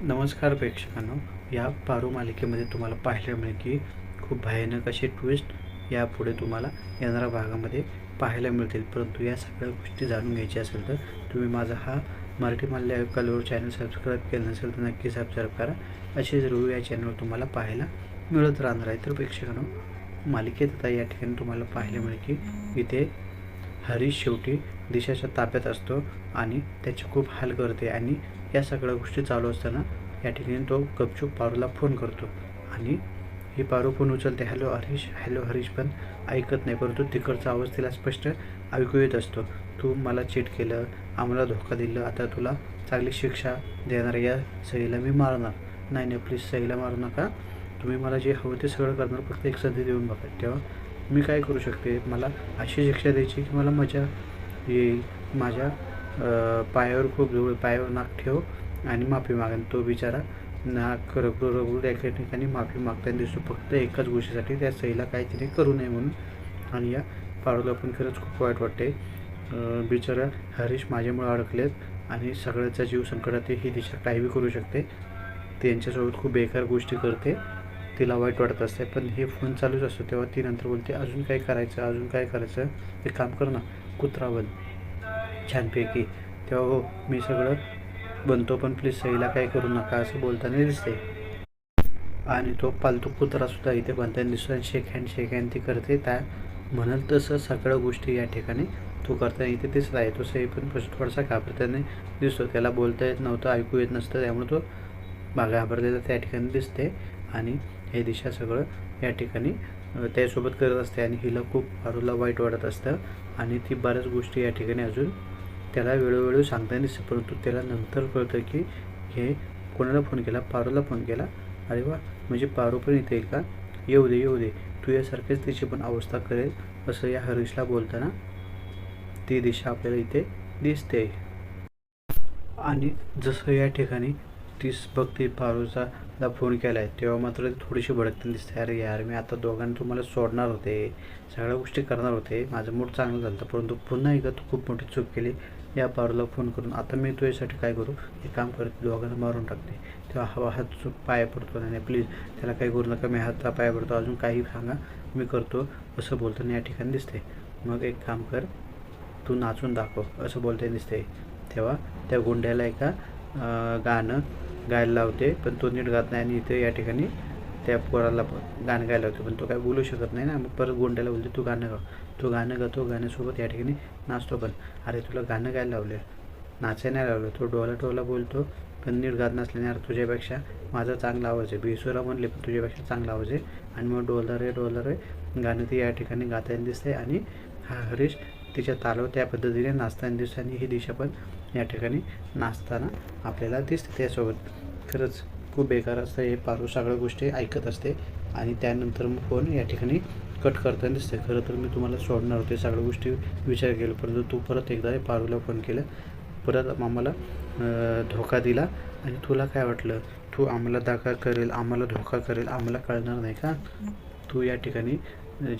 नमस्कार प्रेक्षकांनो या पारू मालिकेमध्ये तुम्हाला पाहायला मिळेल की खूप भयानक असे ट्विस्ट यापुढे तुम्हाला येणाऱ्या भागामध्ये पाहायला मिळतील. परंतु या सगळ्या गोष्टी जाणून घ्यायच्या असेल तर तुम्ही माझा हा मराठी माल्या कलवर चॅनल सबस्क्राईब केलं नसेल तर नक्की सबस्क्राईब करा. असेच रिव्ह्यू या चॅनलवर तुम्हाला पाहायला मिळत राहणार आहे. तर प्रेक्षकांनो मालिकेत आता या ठिकाणी तुम्हाला पाहायला मिळेल की इथे हरीश शेवटी दिशाच्या ताब्यात असतो आणि त्याची खूप हाल करते आणि या सगळ्या गोष्टी चालू असताना या ठिकाणी तो गपचूप पारूला फोन करतो. आणि ही पारू फोन उचलते. हॅलो हरीश हॅलो हरीश पण ऐकत नाही परंतु तिकडचा आवाज तिला स्पष्ट ऐकू येत असतो. तू मला चीट केलं आम्हाला धोका दिलं आता तुला चांगली शिक्षा देणार या सईला मी मारणार. नाही नाही प्लीज सईला मारू नका. तुम्ही मला जे हवं ते सगळं करणार फक्त एक संधी देऊन बघा. तेव्हा मी काय करू शकते? मला अशी शिक्षा द्यायची की मला मजा येईल माझ्या पायावर खूप जवळ पायावर नाक ठेव आणि माफी मागेन तो बिचारा नाक रगडू रगडू एका ठिकाणी माफी मागताना दिसतो. फक्त एकाच गोष्टीसाठी त्या सईला काही तिने करू नये म्हणून. आणि या पाडूला पण खरंच खूप वाईट वाटते बिचारा हरीश माझ्यामुळे अडकलेत आणि सगळ्याचा जीव संकटात आहे. ही दिशा काही बी करू शकते. त्यांच्यासोबत खूप बेकार गोष्टी करते. तिला वाईट वाटत असते. पण हे फोन चालूच असतो. तेव्हा ती नंतर बोलते अजून काय करायचं? अजून काय करायचं? ते काम कर ना कुत्रा बन. छानपैकी. तेव्हा हो मी सगळं बनतो पण प्लीज सईला काय करू नका असं बोलताना दिसते आणि तो पालतू कुत्रासुद्धा इथे बनताना दिसतो आणि शेक हँड शेक हँड ती करते. त्या म्हणाल तसं सगळ्या गोष्टी या ठिकाणी तो करताना इथे दिसत आहे. तो सई पण थोडासा घाबरताना दिसतो. त्याला बोलता येत नव्हतं ऐकू येत नसतं. त्यामुळे तो घाबरलेला त्या ठिकाणी दिसते. आणि हे दिशा सगळं या ठिकाणी त्यासोबत करत असते. आणि हिला खूप पारूला वाईट वाटत असतं. आणि ती बऱ्याच गोष्टी या ठिकाणी अजून त्याला वेळोवेळी सांगताना दिसतं परंतु त्याला नंतर कळतं की हे कोणाला फोन केला? पारूला फोन केला? अरे वा! म्हणजे पारू पण येते का? येऊ दे येऊ दे. तू यासारखेच तिची पण अवस्था करेल असं या हरीशला बोलताना ती दिशा आपल्याला इथे दिसते. आणि जसं या ठिकाणी तीच बघते पारूचा ला फोन केला आहे तेव्हा मात्र थोडीशी भडकताना दिसते. अरे यार मी आता दोघांना तुम्हाला सोडणार होते. सगळ्या गोष्टी करणार होते. माझं मूड चांगलं झालं होतं परंतु पुन्हा एकदा तू खूप मोठी चूक केली. या पारूला फोन करून आता मी तुझ्यासाठी काय करू? हे काम करते दोघांना मारून टाकते. तेव्हा हवा हात चूक पाया पडतो नाही प्लीज त्याला काही करू नका. मी हातचा पाया पडतो. अजून काही सांगा. मी करतो. असं बोलताना या ठिकाणी दिसते मग एक काम कर. तू नाचून दाखव. असं बोलताना दिसते तेव्हा त्या गुंड्याला एका गाणं गायला लावते पण तो नीट गात नाही आणि इथे या ठिकाणी त्या पोराला पण गाणं गायला होतं पण तो काय बोलू शकत नाही ना. मग परत गोंड्याला बोलतो तू गाणं गा तो गाणं गातो गाण्यासोबत या ठिकाणी नाचतो पण. अरे तुला गाणं गायला लावलं नाचाय नाही लावलं. तो डोला टोला बोलतो पण नीट गात नसल्याने अरे तुझ्यापेक्षा माझा चांगला आवाज आहे. बेसुरा म्हणले पण तुझ्यापेक्षा चांगला आवाज आहे. आणि मग डोलदार रे डोलदार आहे गाणं ती या ठिकाणी गाताना दिसते आणि हा हरीश तिच्या तालावर त्या पद्धतीने नाचताना दिसते आणि ही दिशा पण या ठिकाणी नाचताना आपल्याला दिसते त्यासोबत. खरंच खूप बेकार असतं हे पारू सगळ्या गोष्टी ऐकत असते आणि त्यानंतर मग फोन या ठिकाणी कट करताना दिसते खरं तर मी तुम्हाला सोडणार होते सगळ्या गोष्टी विचार केला. परंतु तू परत एकदा हे पारूला फोन केला. परत आम्हाला धोका दिला आणि तुला काय वाटलं? तू आम्हाला दाखा करेल आम्हाला धोका करेल आम्हाला कळणार नाही का? तू या ठिकाणी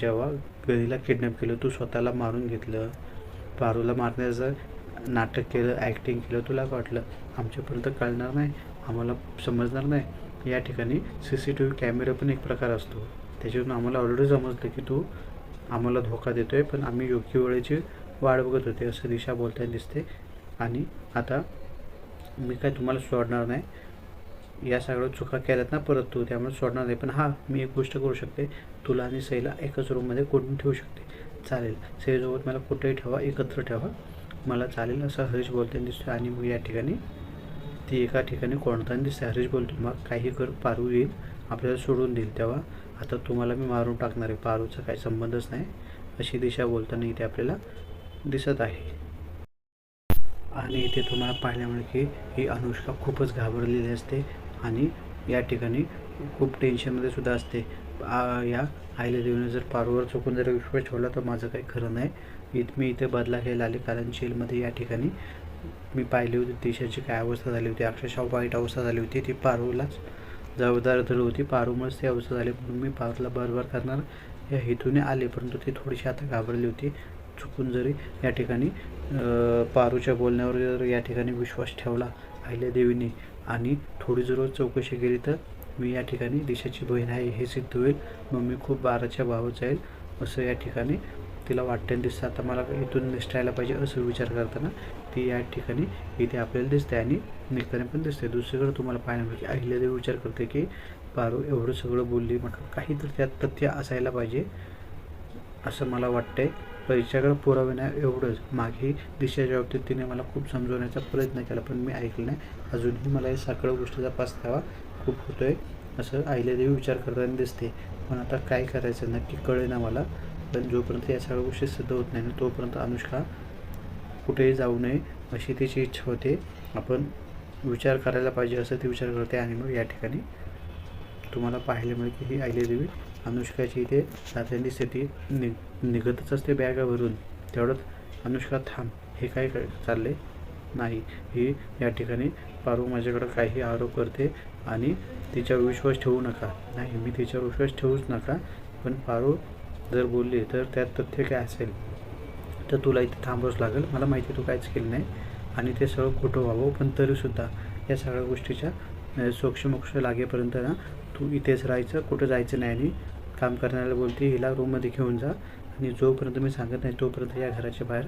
जेव्हा गरीला किडनॅप केलं तू स्वतःला मारून घेतलं. पारूला मारण्याचं नाटक केलं ॲक्टिंग केलं तुला काय वाटलं? आमच्यापर्यंत कळणार नाही. आम्हाला समजणार नाही. या ठिकाणी C C T V camera पण एक प्रकार असतो. त्याच्यातून आम्हाला ऑलरेडी समजलं की तू आम्हाला धोका देतो आहे पण आम्ही योग्य वेळेची वाट बघत होते असं दिशा बोलताना दिसते. आणि आता मी काय तुम्हाला सोडणार नाही. या सगळ्या चुका केल्यात ना परत तू त्यामुळे सोडणार नाही. पण हां मी एक गोष्ट करू शकते. तुला आणि सईला एकाच रूममध्ये कोठून ठेवू शकते? चालेल. सईसोबत मला कुठेही ठेवा एकत्र ठेवा. मला चालेल असं हरीश बोलताना दिसतो आणि मग या ठिकाणी ती एका ठिकाणी कोणताना दिसते हरीश बोलतो मग काही कर पारू येईल. आपल्याला सोडून देईल तेव्हा. आता तुम्हाला मी मारून टाकणार आहे. पारूचा काही संबंधच नाही. अशी दिशा बोलताना इथे आपल्याला दिसत आहे. आणि इथे तुम्हाला पाहिल्यामुळे की ही अनुष्का खूपच घाबरलेली असते आणि या ठिकाणी खूप टेन्शनमध्ये सुद्धा असते. या आईला देऊन जर पारूवर चुकून जर विश्वास ठेवला तर माझं काही खरं नाही. इथ मी इथे बदला घ्यायला आले कारण जेलमध्ये या ठिकाणी मी पाहिली होती. देशाची काय अवस्था झाली होती. अक्षरशः वाईट अवस्था झाली होती. ती पारूलाच जबाबदार धरली होती. पारूमुळेच ती अवस्था झाली. म्हणून मी पारूला बरोबर करणार या हेतूने आले. परंतु ती थोडीशी आता घाबरली होती. चुकून जरी या ठिकाणी पारूच्या बोलण्यावर जर या ठिकाणी विश्वास ठेवला अहिल्यादेवीने आणि थोडी जर चौकशी केली तर मी या ठिकाणी देशाची बहीण आहे हे सिद्ध होईल. मग मी खूप बाराच्या भावात जाईल असं या ठिकाणी तिला वाटते दिसतं. आता मला इथून निसटायला पाहिजे असं विचार करताना ती या ठिकाणी इथे आपल्याला दिसते आणि निघताना पण दिसते. दुसरीकडे तुम्हाला पाहायला मिळते अहिल्यादेवी विचार करते की पारू एवढं सगळं बोलली म्हटलं काहीतरी त्यात तथ्य असायला पाहिजे असं मला वाटतंय पैशाकडे पुरावे नाही एवढंच. मागे दिशेच्या बाबतीत तिने मला खूप समजवण्याचा प्रयत्न केला पण मी ऐकलं नाही. अजूनही मला या सगळ्या गोष्टीचा पस्तावा खूप होतोय. असं अहिल्यादेवी विचार करताना दिसते. पण आता काय करायचं? नक्की कळेना मला. पण जोपर्यंत या सगळ्या गोष्टी सिद्ध होत नाही ना तोपर्यंत अनुष्का कुठेही जाऊ नये अशी तिची इच्छा होते. आपण विचार करायला पाहिजे असं ती विचार करते आणि मग या ठिकाणी तुम्हाला पाहायला मिळते ही अहिल्यादेवी अनुष्काची इथे जाताना स्थिती नि निघतच असते बॅगा भरून तेवढंच अनुष्का थांब हे काय क- नाही. ही या ठिकाणी पारू माझ्याकडं काही आरोप करते आणि तिच्यावर विश्वास ठेवू नका. नाही मी तिच्यावर विश्वास ठेवूच नका पण पारू जर बोलली तर त्यात तथ्य काय असेल तर तुला इथे थांबावंच लागेल. मला माहिती आहे तू काहीच केलं नाही आणि ते सगळं खोटं व्हावं पण तरीसुद्धा या सगळ्या गोष्टीच्या सोक्षमोक्ष लागेपर्यंत ना तू इथेच राहायचं कुठं जायचं नाही आणि काम करण्याला बोलते हिला रूममध्ये घेऊन जा आणि जोपर्यंत मी सांगत नाही तोपर्यंत या घराच्या बाहेर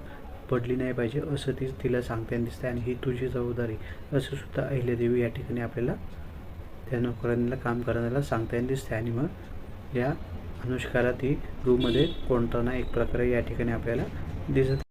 पडली नाही पाहिजे असं ती तिला सांगताना दिसते आणि ही तुझी जबाबदारी. असं सुद्धा अहिल्यादेवी या ठिकाणी आपल्याला त्या नोकऱ्यांना काम करण्याला सांगताना दिसते आणि मग या अनुष्काला ती रूममध्ये कोणता एक प्रकारे या ठिकाणी आपल्याला दिसत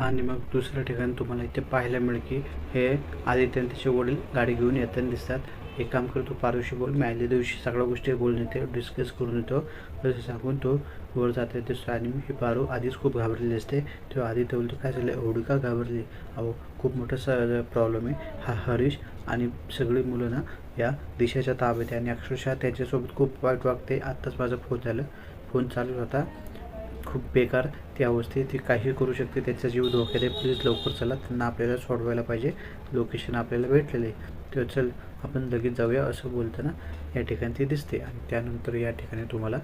आणि मग दुसऱ्या ठिकाणी तुम्हाला इथे पाहायला मिळेल की हे आदित्य त्याचे वडील गाडी घेऊन येताना दिसतात. एक काम करतो पारदिवशी बोल मी आदल्या दिवशी सगळ्या गोष्टी बोलून येते डिस्कस करून येतो. तसं सांगून तो वर जाते दिसतो आणि ही पारू आधीच खूप घाबरलेली असते तेव्हा आदित्य बोलतो काय झालं? एवढी का घाबरली? अहो खूप मोठा स प्रॉब्लेम आहे. हा हरीश आणि सगळी मुलं ना या दिशेच्या ताब्यात आणि अक्षरशः त्याच्यासोबत खूप वाईट वागते. आत्ताच माझा फोन झालं. फोन चालू होता खूप बेकार ती अवस्थेत ती काही करू शकते. त्याचा जीव धोक्यात आहे. प्लीज लवकर चला. त्यांना आपल्याला सोडवायला पाहिजे. लोकेशन आपल्याला भेटलेलं आहे. तर चल आपण लगेच जाऊया असं बोलताना या ठिकाणी ती दिसते. आणि त्यानंतर या ठिकाणी तुम्हाला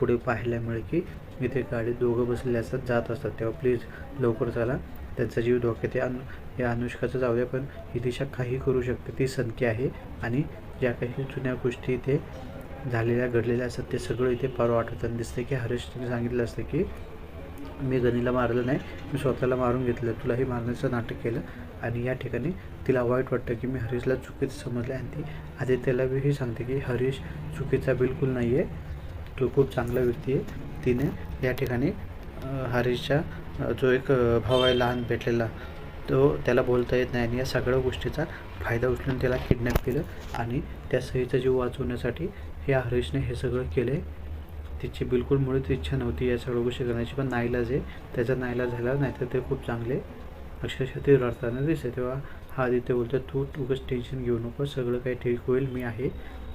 पुढे पाहायला मिळेल की इथे गाडी दोघं बसलेले असतात जात असतात. तेव्हा प्लीज लवकर चला. त्यांचा जीव धोक्यात आहे. आणि या अनुष्काचं जाऊ द्या पण ही दिशा काही करू शकते. ती संख्या आहे आणि ज्या काही जुन्या गोष्टी इथे झालेल्या घडलेल्या असतात ते सगळं इथे परवा आठवताना दिसतं की हरीशने सांगितलं असतं की मी गणीला मारलं नाही मी स्वतःला मारून घेतलं तुलाही मारण्याचं नाटक केलं आणि या ठिकाणी तिला वाईट वाटतं की मी हरीशला चुकीचं समजलं. आणि ती आदित्यला बी हे सांगते की हरीश चुकीचा बिलकुल नाही आहे तो खूप चांगला व्यक्ती आहे. तिने या ठिकाणी हरीशचा हरीशच्या जो एक भाव भाऊ आहे लहान भेटलेला तो त्याला बोलता येत नाही आणि या सगळ्या गोष्टीचा फायदा उचलून त्याला किडनॅप केलं आणि त्या सहीचा जीव वाचवण्यासाठी या हरीशने हे सगळं केलं आहे तिची बिलकुल मुळीच इच्छा नव्हती या सगळ्या गोष्टी करण्याची पण नाईलाज आहे. त्याचा नाईलाज झाला नाहीतर ते खूप चांगले अक्षरशः ते रडताना दिसते. तेव्हा हा आदित्य बोलतो तू उगाच टेन्शन घेऊ नको सगळं काही ठीक होईल मी आहे.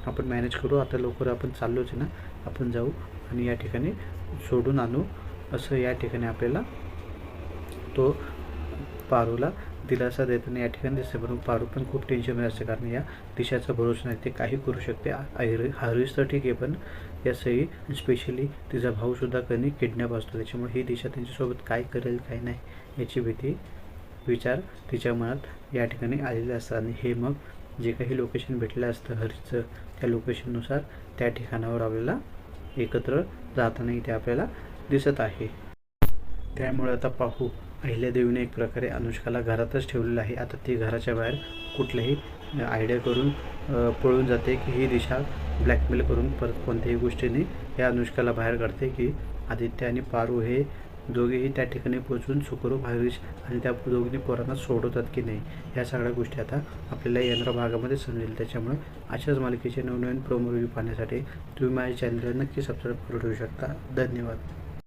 आपण मॅनेज करू आता लवकर आपण चाललोच आहे ना आपण जाऊ आणि या ठिकाणी सोडून आणू. असं या ठिकाणी आपल्याला तो पारूला दिलासा देताना या ठिकाणी दिसते म्हणून पारू पण खूप टेन्शनमध्ये असते कारण या दिशाचा भरोसा नाही ते काही करू शकते. आयरी हरीश तर ठीक आहे पण या सई स्पेशली तिचा भाऊसुद्धा कधी किडनॅप असतो. त्याच्यामुळे ही दिशा त्यांच्यासोबत काय करेल काय नाही याची भीती विचार तिच्या मनात या ठिकाणी आलेले असतात आणि हे मग जे काही लोकेशन भेटलं असतं हरीचं त्या लोकेशननुसार त्या ठिकाणावर आपल्याला एकत्र जाताना इथे आपल्याला दिसत आहे. त्यामुळे आता पाहू. अहिल्यादेवीने एक प्रकारे अनुष्काला घरातच ठेवलेलं आहे. आता ती घराच्या बाहेर कुठल्याही आयडिया करून पळून जाते की ही दिशा ब्लॅकमेल करून परत कोणत्याही गोष्टीने या अनुष्काला बाहेर काढते की आदित्य आणि पारू हे दोघेही त्या ठिकाणी पोचून सुखरूप हरीश आणि त्या दोघींनी पोरांना सोडवतात की नाही या सगळ्या गोष्टी आता आपल्याला येणाऱ्या भागामध्ये समजेल. त्याच्यामुळे अशाच मालिकेचे नवनवीन प्रोमो रिव्ह्यू पाहण्यासाठी तुम्ही माझ्या चॅनलला नक्की सबस्क्राईब करू ठेवू शकता. धन्यवाद.